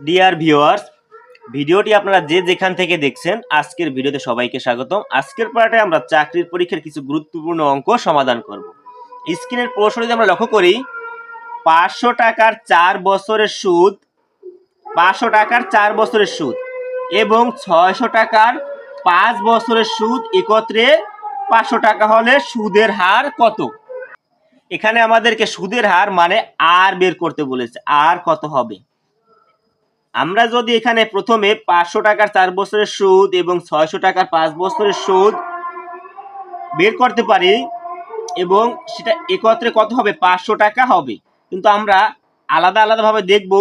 Dear viewers ভিডিওটি আপনারা যে যেখান থেকে দেখছেন, আজকের ভিডিওতে সবাইকে স্বাগতম। আজকের পার্টে আমরা চাকরির পরীক্ষার কিছু গুরুত্বপূর্ণ অঙ্ক সমাধান করব। স্ক্রিনের প্রশ্ন যদি আমরা লক্ষ্য করি, পাঁচশো টাকার চার বছরের সুদ, পাঁচশো টাকার চার বছরের সুদ এবং ছয়শো টাকার পাঁচ বছরের সুদ, একত্রে পাঁচশো টাকা হলে সুদের হার কত? এখানে আমাদেরকে সুদের হার মানে আর বের করতে বলেছে, আর কত হবে? আমরা যদি এখানে প্রথমে পাঁচশো টাকার চার বছরের সুদ এবং ছয়শো টাকার পাঁচ বছরের সুদ বের করতে পারি এবং সেটা একত্রে কত হবে? পাঁচশো টাকা হবে। কিন্তু আমরা আলাদা আলাদাভাবে দেখব,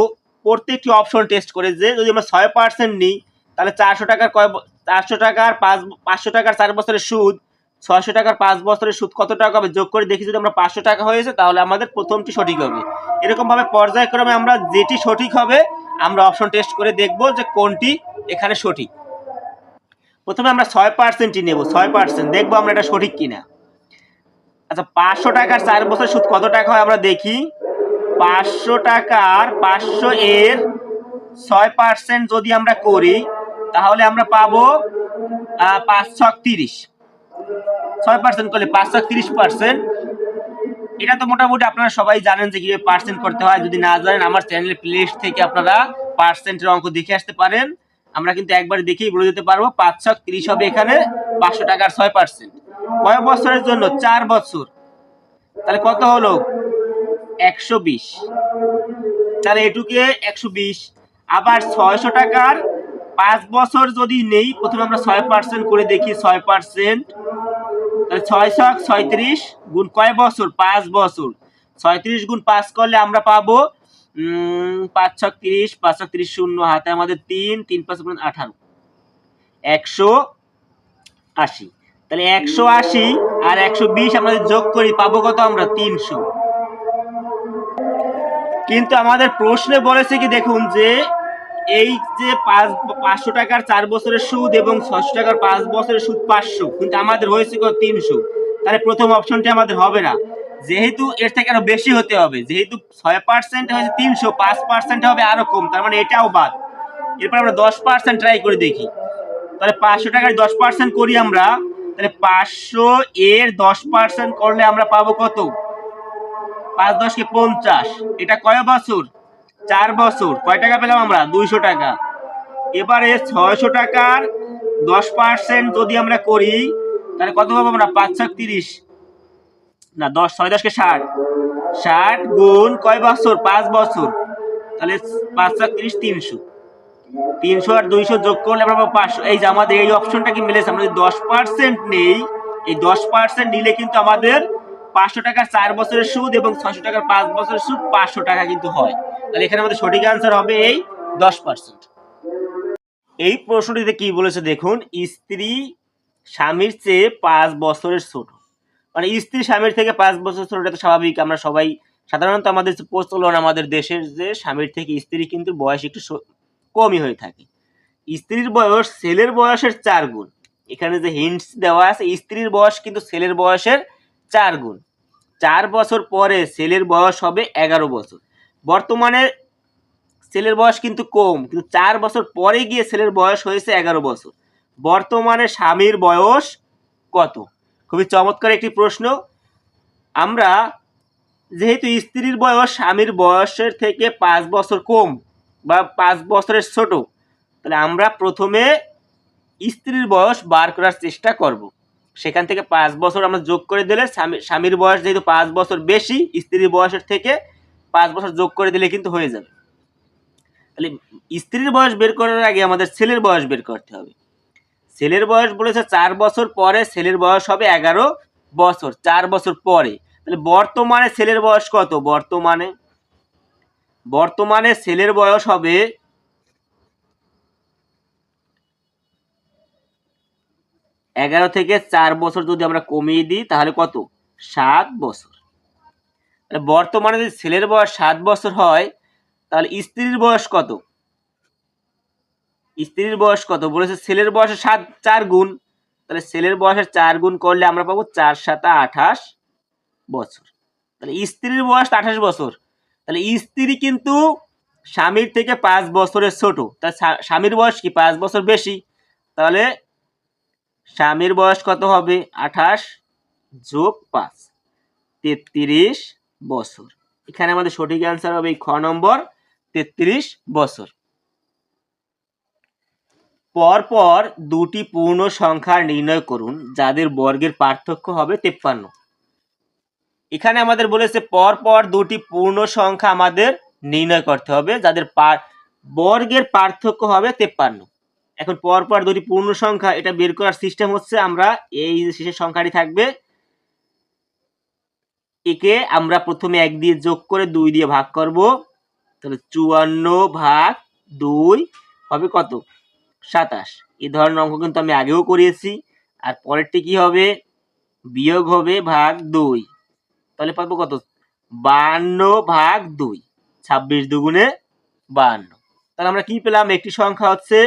প্রত্যেকটি অপশন টেস্ট করে যে যদি আমরা ছয় পার্সেন্ট নিই, তাহলে চারশো টাকার কয় চারশো টাকার পাঁচ, পাঁচশো টাকার চার বছরের সুদ, ছয়শো টাকার পাঁচ বছরের সুদ কত টাকা হবে? যোগ করে দেখি যদি আমরা পাঁচশো টাকা হয়েছে, তাহলে আমাদের প্রথমটি সঠিক হবে। এরকমভাবে পর্যায়ক্রমে আমরা যেটি সঠিক হবে আমরা অপশন টেস্ট করে দেখব যে কোনটি এখানে সঠিক। প্রথমে আমরা ছয় পার্সেন্টই নেব, ছয় পার্সেন্ট। দেখব আমরা এটা সঠিক কিনা। আচ্ছা পাঁচশো টাকার চার বছর সুদ কত টাকা হয় আমরা দেখি। পাঁচশো টাকার পাঁচশো এর ছয় পার্সেন্ট যদি আমরা করি, তাহলে আমরা পাবো পাঁচশো তিরিশ। ছয় পার্সেন্ট করলে পাঁচশো তিরিশ পার্সেন্ট। এটা তো মোটামুটি আপনারা সবাই জানেন যে কীভাবে পার্সেন্ট করতে হয়। যদি না জানেন, আমার চ্যানেলের প্লেলিস্ট থেকে আপনারা পার্সেন্টের অঙ্ক দেখে আসতে পারেন। আমরা কিন্তু একবার দেখেই বলে দিতে পারব, পাঁচ ছক তিরিশ হবে এখানে, পাঁচশো টাকার ছয় পার্সেন্ট কয় বছরের জন্য? চার বছর। তাহলে কত হলো? একশো বিশ। তাহলে এটুকে একশো বিশ। আবার ছয়শো টাকার পাঁচ বছর যদি নেই, প্রথমে আমরা ছয় পার্সেন্ট করে দেখি, ছয় পার্সেন্ট তাহলে ছয় ছক ছয়ত্রিশ গুণ কয় বছর? পাঁচ বছর। ছয়ত্রিশ গুণ পাঁচ করলে আমরা পাবো পাঁচ ছক তিরিশ, পাঁচ ছক তিরিশ শূন্য। হাতে আমাদের তিন তিন পাঁচ পর্যন্ত আঠারো। একশো আশি। তাহলে একশো আশি আর একশো বিশ আমরা যোগ করি, পাবো কত আমরা? তিনশো। কিন্তু আমাদের প্রশ্নে বলেছে কি, দেখুন যে এই যে পাঁচ পাঁচশো টাকার চার বছরের সুদ এবং ছশো টাকার পাঁচ বছরের সুদ পাঁচশো, কিন্তু আমাদের হয়েছে কত তিনশো? তাহলে প্রথম অপশনটি আমাদের হবে না। যেহেতু এর থেকে আরও বেশি হতে হবে, যেহেতু ছয় পার্সেন্ট হয়েছে তিনশো, পাঁচ পার্সেন্ট হবে আরও কম, তার মানে এটাও বাদ। এরপর আমরা দশ পার্সেন্ট ট্রাই করে দেখি। তাহলে পাঁচশো টাকার দশ পার্সেন্ট করি আমরা, তাহলে পাঁচশো এর দশ পার্সেন্ট করলে আমরা পাবো কত? পাঁচ দশকে পঞ্চাশ। এটা কয় বছর? চার বছর। কয় টাকা পেলাম আমরা? দুইশো টাকা। এবারে ছয়শো টাকার দশ পার্সেন্ট যদি আমরা করি, তাহলে কত পাবো আমরা? পাঁচ ছক তিরিশ। না, দশ, ছয় দশকে ষাট। ষাট গুণ কয় বছর? পাঁচ বছর। তাহলে পাঁচ ছক তিরিশ তিনশো। তিনশো আর দুইশো যোগ করলে আমরা পাঁচশো। এই যে আমাদের এই অপশনটা কি মিলেছে? আমরা যদি দশ পার্সেন্ট নেই, এই দশ পার্সেন্ট নিলে কিন্তু আমাদের পাঁচশো টাকার চার বছরের সুদ এবং ছশো টাকার পাঁচ বছরের সুদ পাঁচশো টাকা কিন্তু হয়। তাহলে এখানে আমাদের সঠিক আনসার হবে এই দশ পার্সেন্ট এই প্রশ্নটিতে কি বলেছে দেখুন, স্ত্রী স্বামীর চেয়ে পাঁচ বছরের ছোট। মানে স্ত্রী স্বামীর থেকে পাঁচ বছর ছোট, এটা তো স্বাভাবিক। আমরা সবাই সাধারণত আমাদের যে প্রচলন আমাদের দেশের যে স্বামীর থেকে স্ত্রী কিন্তু বয়স একটু কমই হয়ে থাকে। স্ত্রীর বয়স ছেলের বয়সের চার গুণ। এখানে যে হিন্টস দেওয়া আছে, স্ত্রীর বয়স কিন্তু ছেলের বয়সের চার গুণ। চার বছর পরে ছেলের বয়স হবে এগারো বছর। বর্তমানে ছেলের বয়স কিন্তু কম, কিন্তু চার বছর পরে গিয়ে ছেলের বয়স হয়েছে এগারো বছর। বর্তমানে স্বামীর বয়স কত? খুবই চমৎকার একটি প্রশ্ন। আমরা যেহেতু স্ত্রীর বয়স, স্বামীর বয়সের থেকে পাঁচ বছর কম বা পাঁচ বছরের ছোট, তাহলে আমরা প্রথমে স্ত্রীর বয়স বার করার চেষ্টা করব। সেখান থেকে পাঁচ বছর আমরা যোগ করে দিলে স্বামী- স্বামীর বয়স যেহেতু পাঁচ বছর বেশি, স্ত্রীর বয়সের থেকে পাঁচ বছর যোগ করে দিলে কিন্তু হয়ে যাবে। তাহলে স্ত্রীর বয়স বের করার আগে আমাদের ছেলের বয়স বের করতে হবে। ছেলের বয়স বলেছে চার বছর পরে ছেলের বয়স হবে এগারো বছর, চার বছর পরে। তাহলে বর্তমানে ছেলের বয়স কত? বর্তমানে বর্তমানে ছেলের বয়স হবে এগারো থেকে চার বছর যদি আমরা কমিয়ে দিই, তাহলে কত? সাত বছর। বর্তমানে যদি ছেলের বয়স সাত বছর হয়, তাহলে স্ত্রীর বয়স কত? স্ত্রীর বয়স কত? বলেছে ছেলের বয়সে সাত, চার গুণ। তাহলে ছেলের বয়সে চার গুণ করলে আমরা পাবো চার সাতা আঠাশ বছর। তাহলে স্ত্রীর বয়স আঠাশ বছর। তাহলে স্ত্রী কিন্তু স্বামীর থেকে পাঁচ বছরের ছোট। তা স্বামীর বয়স কি? পাঁচ বছর বেশি। তাহলে স্বামীর বয়স কত হবে? আঠাশ যোগ পাঁচ, তেত্রিশ বছর। এখানে আমাদের সঠিক অ্যান্সার হবে খ নম্বর, তেত্রিশ বছর। পরপর দুটি পূর্ণ সংখ্যা নির্ণয় করুন, যাদের বর্গের পার্থক্য হবে তেপ্পান্ন। এখানে আমাদের বলেছে পরপর দুটি পূর্ণ সংখ্যা আমাদের নির্ণয় করতে হবে, যাদের বর্গের পার্থক্য হবে তেপ্পান্ন। এখন পরপর দুটি পূর্ণ সংখ্যা, এটা বের করার সিস্টেম হচ্ছে আমরা এই যে শেষের সংখ্যাটি থাকবে, একে আমরা প্রথমে এক দিয়ে যোগ করে দুই দিয়ে ভাগ করব, তাহলে চুয়ান্ন ভাগ দুই হবে কত? সাতাশ। এই ধরনের অঙ্ক কিন্তু আমি আগেও করিয়েছি, আর পরেরটি কি হবে? বিয়োগ হবে ভাগ দুই। তাহলে পাবো কত? বান্ন ভাগ দুই, ছাব্বিশ দুগুণে বান্ন। তাহলে আমরা কি পেলাম? একটি সংখ্যা হচ্ছে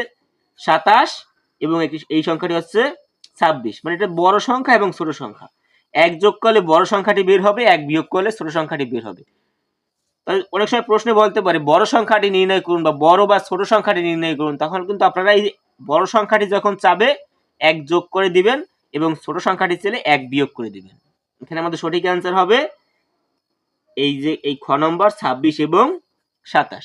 সাতাশ এবং এই সংখ্যাটি হচ্ছে ছাব্বিশ। মানে এটা বড় সংখ্যা এবং ছোট সংখ্যা। এক যোগ করলে বড় সংখ্যাটি বের হবে, এক বিয়োগ করলে ছোট সংখ্যাটি বের হবে। অনেক সময় প্রশ্নে বলতে পারে, বড় সংখ্যাটি নির্ণয় করুন বা বড় বা ছোট সংখ্যাটি নির্ণয় করুন, তখন কিন্তু আপনারা এই বড় সংখ্যাটি যখন চাবে, এক যোগ করে দিবেন এবং ছোট সংখ্যাটি চাইলে এক বিয়োগ করে দিবেন। এখানে আমাদের সঠিক অ্যান্সার হবে এই যে, এই খ নম্বর ছাব্বিশ এবং সাতাশ।